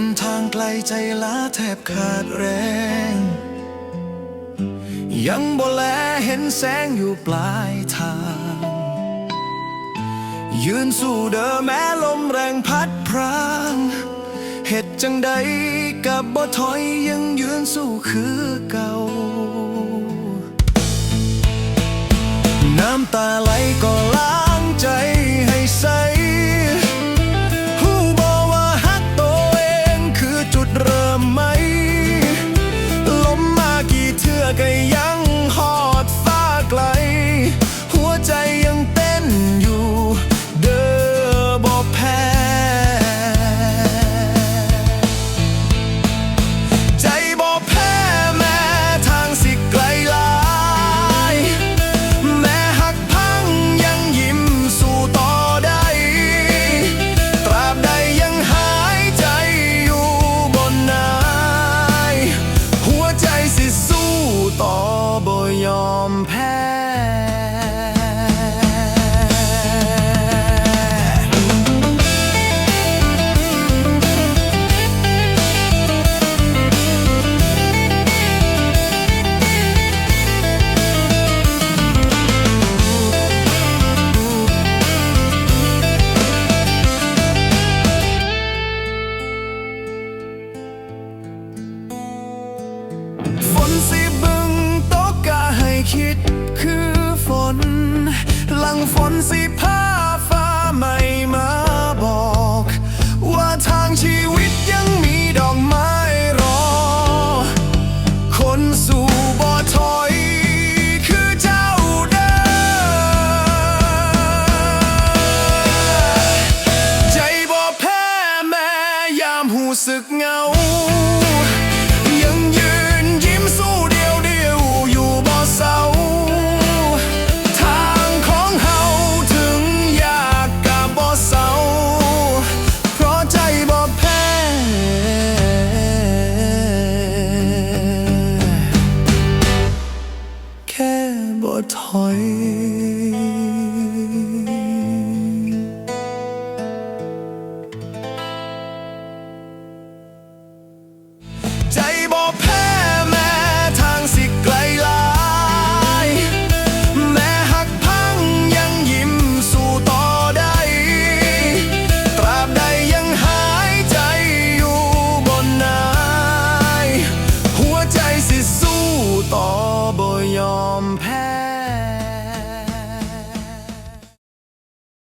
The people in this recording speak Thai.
นทางไกลใจล้าแทบขาดแรง ยังบ่แลเห็นแสงอยู่ปลายทาง ยืนสู้เดิมแม้ลมแรงพัดพรางเหตุจังใดกับบ่ถอยยังยืนสู้คือเก่า น้ำตาไหลก็ ฝนสิพาฟ้าใหม่มาบอก ว่าทางชีวิตยังมีดอกไม้รอ คนสู่บ่อถอย คือเจ้าเดิมใจบ่แพ้แม้ยามหูสึกเหงา บ่